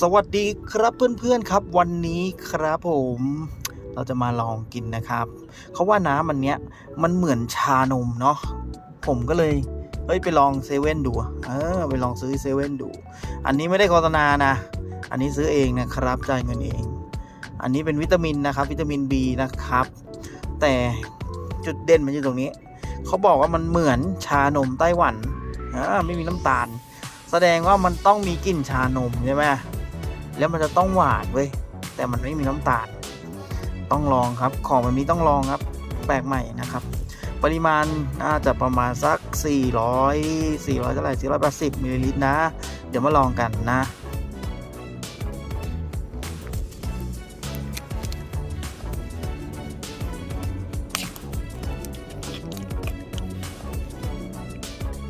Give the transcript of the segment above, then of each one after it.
สวัสดีครับเพื่อนๆครับวันนี้ครับผม เราจะมาลองกินนะครับ เขาว่าน้ำอันเนี้ยมันเหมือนชานมเนาะผมก็เลยเฮ้ยไปลองเซเว่นดูเออไปลองซื้อเซเว่นดู อันนี้ไม่ได้โฆษณานะ อันนี้ซื้อเองนะครับจ่ายเงินเอง อันนี้เป็นวิตามินนะครับ วิตามิน B นะครับ แต่จุดเด่นมันอยู่ตรงนี้ เขาบอกว่ามันเหมือนชานมไต้หวันอ่าไม่มีน้ำตาล แสดงว่ามันต้องมีกลิ่นชานมใช่ไหมแล้วมันจะต้องหวานเว้ยแต่มันไม่มีน้ำตาล ต้องลองครับของแบบนี้ต้องลองครับแปลกใหม่นะครับ ปริมาณน่าจะประมาณสัก 400 400เท่าไหร่480มิลลิลิตรนะ เดี๋ยวมาลองกันนะ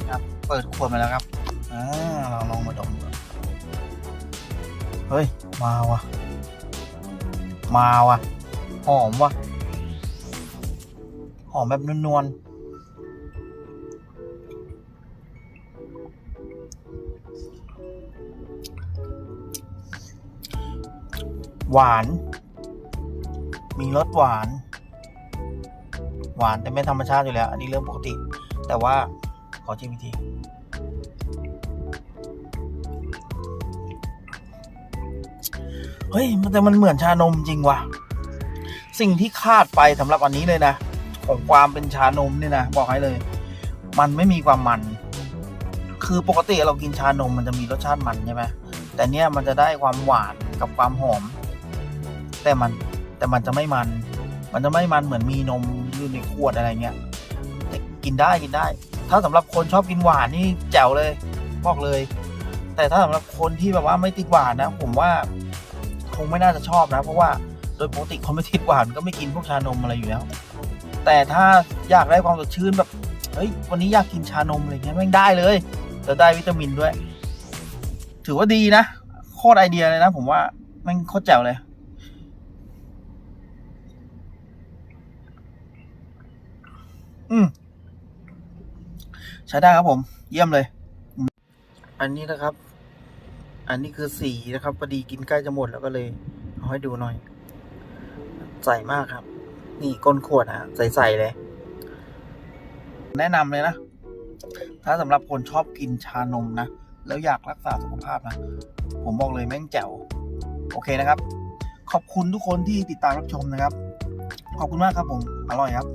ครับเปิดขวดมาแล้วครับ อ่าเราลองมาดมดูเฮ้ย มาว่ะมาว่ะหอมว่ะหอมแบบนวลๆหวาน มีรสหวาน หวานแต่ไม่ธรรมชาติอยู่แล้ว อันนี้เรื่องปกติ แต่ว่า ขอชิมอีกทีเฮ้ยมันแต่มันเหมือนชานมจริงว่ะ สิ่งที่คาดไปสำหรับอันนี้เลยนะ ของความเป็นชานมเนี่ยนะ บอกให้เลย มันไม่มีความมัน คือปกติเรากินชานมมันจะมีรสชาติมันใช่ไหมแต่เนี้ยมันจะได้ความหวานกับความหอม แต่มันแต่มันจะไม่มัน มันจะไม่มันเหมือนมีนมอยู่ในขวดอะไรเงี้ยกินได้กินได้ ถ้าสำหรับคนชอบกินหวานนี่แจ๋วเลยบอกเลย แต่ถ้าสำหรับคนที่แบบว่าไม่ติดหวานนะ ผมว่าคงไม่น่าจะชอบนะ เพราะว่าโดยปกติคนไม่ติดหวานก็ไม่กินพวกชานมอะไรอยู่แล้ว แต่ถ้าอยากได้ความสดชื่นแบบเฮ้ยวันนี้อยากกินชานมอะไรเงี้ยแม่งได้เลยจะได้วิตามินด้วย ถือว่าดีนะโคตรไอเดียเลยนะ ผมว่าแม่งโคตรแจ๋วเลยอืม ใช้ได้ครับผม เยี่ยมเลย อันนี้นะครับ อันนี้คือสีนะครับพอดีกินใกล้จะหมดแล้วก็เลยเอาให้ดูหน่อย ใสมากครับ นี่ก้นขวดนะใสๆเลย แนะนำเลยนะ ถ้าสำหรับคนชอบกินชานมนะ แล้วอยากรักษาสุขภาพนะ ผมบอกเลยแม่งแจ๋ว โอเคนะครับ ขอบคุณทุกคนที่ติดตามรับชมนะครับ ขอบคุณมากครับผม อร่อยครับ